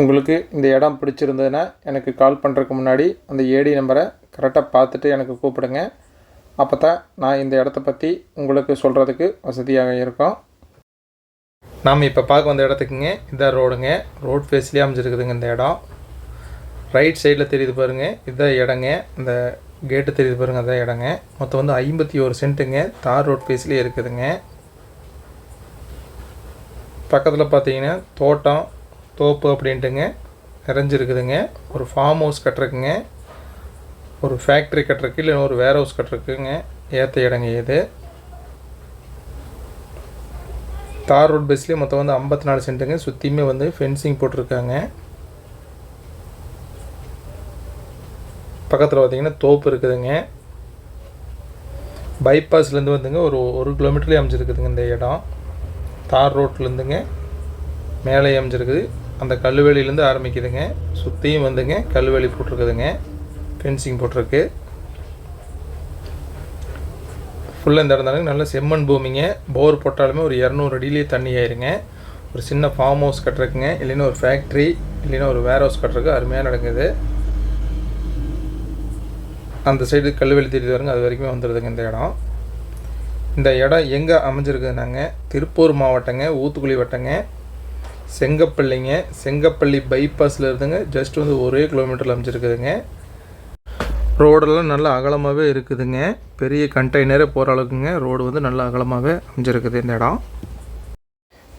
உங்களுக்கு இந்த இடம் பிடிச்சிருந்ததுன்னா எனக்கு கால் பண்ணுறதுக்கு முன்னாடி அந்த ஏடி நம்பரை கரெக்டாக பார்த்துட்டு எனக்கு கூப்பிடுங்க. அப்போ தான் நான் இந்த இடத்த பற்றி உங்களுக்கு சொல்கிறதுக்கு வசதியாக இருக்கும். நாம் இப்போ பார்க்க வந்த இடத்துக்குங்க. இதான் ரோடுங்க. ரோட் ஃபேஸ்லேயே அமைஞ்சிருக்குதுங்க இந்த இடம். ரைட் சைடில் தெரியுது பாருங்கள் இதான் இடங்க. இந்த கேட்டு தெரியுது பாருங்க. அதான் இடங்க. மொத்தம் வந்து ஐம்பத்தி ஒரு சென்ட்டுங்க. தார் ரோட் ஃபேஸ்லேயே இருக்குதுங்க. பக்கத்தில் பார்த்தீங்கன்னா தோட்டம் தோப்பு அப்படின்ட்டுங்க நிறைஞ்சிருக்குதுங்க ஒரு ஃபார்ம் ஹவுஸ் கட்டுறக்குங்க ஒரு ஃபேக்ட்ரி கட்டுறக்கு இல்லை ஒரு வேர் ஹவுஸ் கட்டுறக்குங்க ஏற்ற இடங்க இது. தார் ரோட் பஸ்லேயே மொத்தம் வந்து ஐம்பத்தி நாலு சென்ட்டுங்க. சுற்றியுமே வந்து ஃபென்சிங் போட்டிருக்காங்க. பக்கத்தில் பார்த்தீங்கன்னா தோப்பு இருக்குதுங்க. பைபாஸ்லேருந்து வந்துங்க ஒரு ஒரு கிலோமீட்டர்லேயே அமைஞ்சிருக்குதுங்க இந்த இடம். தார் ரோட்லேருந்துங்க மேலே அமைஞ்சிருக்குது. அந்த கல்வெளியிலேருந்து ஆரம்பிக்குதுங்க. சுற்றியும் வந்துங்க கல்வெளி போட்டிருக்குதுங்க. ஃபென்சிங் போட்டிருக்கு. ஃபுல்லாக இந்த இடம் நல்ல செம்மண் பூமிங்க. போர் போட்டாலுமே ஒரு இரநூறு அடியிலேயே தண்ணி ஆயிருங்க. ஒரு சின்ன ஃபார்ம் ஹவுஸ் கட்டுறக்குங்க இல்லைன்னா ஒரு ஃபேக்ட்ரி இல்லைன்னா ஒரு வேர் ஹவுஸ் கட்டுறக்கு அருமையாக நடக்குது. அந்த சைடு கல்வெளி தெரியுது வருங்க. அது வரைக்குமே வந்துடுதுங்க இந்த இடம். இந்த இடம் எங்கே அமைஞ்சிருக்குதுனாங்க? திருப்பூர் மாவட்டங்க ஊத்துக்குழி வட்டங்க. செங்கப்பள்ளிங்க. செங்கப்பள்ளி பைபாஸில் இருந்துங்க. ஜஸ்ட் வந்து ஒரே கிலோமீட்டரில் அமைஞ்சிருக்குதுங்க. ரோடெல்லாம் நல்லா அகலமாகவே இருக்குதுங்க. பெரிய கண்டெய்னரே போகிற அளவுக்குங்க. ரோடு வந்து நல்லா அகலமாகவே அமைஞ்சிருக்குது இந்த இடம்.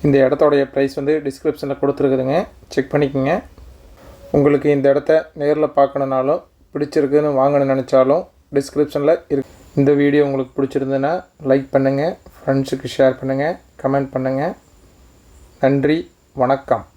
இந்த இடத்தோடைய ப்ரைஸ் வந்து டிஸ்கிரிப்ஷனில் கொடுத்துருக்குதுங்க. செக் பண்ணிக்கோங்க. உங்களுக்கு இந்த இடத்த நேரில் பார்க்கணுனாலும் பிடிச்சிருக்குன்னு வாங்கணும்னு நினச்சாலும் டிஸ்கிரிப்ஷனில் இருக்கு இந்த வீடியோ உங்களுக்கு பிடிச்சிருந்ததுன்னா லைக் பண்ணுங்கள் ஃப்ரெண்ட்ஸுக்கு ஷேர் பண்ணுங்கள் கமெண்ட் பண்ணுங்கள் நன்றி. வணக்கம்.